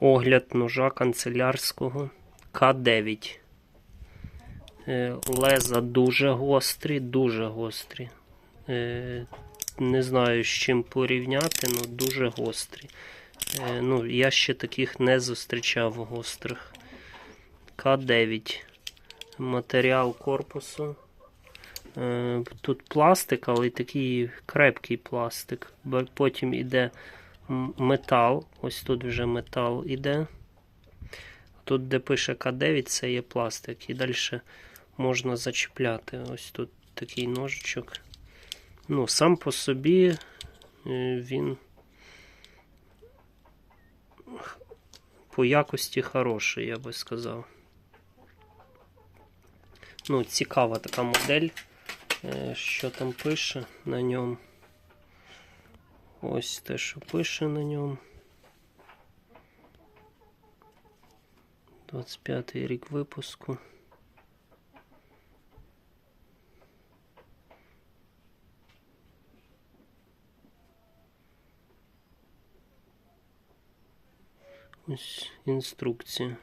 Огляд ножа канцелярського К9. Е, Леза дуже гострі, дуже гострі. Е, Не знаю, з чим порівняти, але дуже гострі. Е, Ну, я ще таких не зустрічав гострих. К9. Матеріал корпусу. Тут пластик, але такий крепкий пластик. Потім іде метал. Ось тут вже метал іде. Тут, де пише К9, це є пластик. І далі можна зачіпляти. Ось тут такий ножичок. Ну, сам по собі е, він по якості хороший, я би сказав. Ну, цікава така модель. Е, Що там пише на ньому? Ось те, що пише на ньому. 25 рік випуску. Ось інструкція.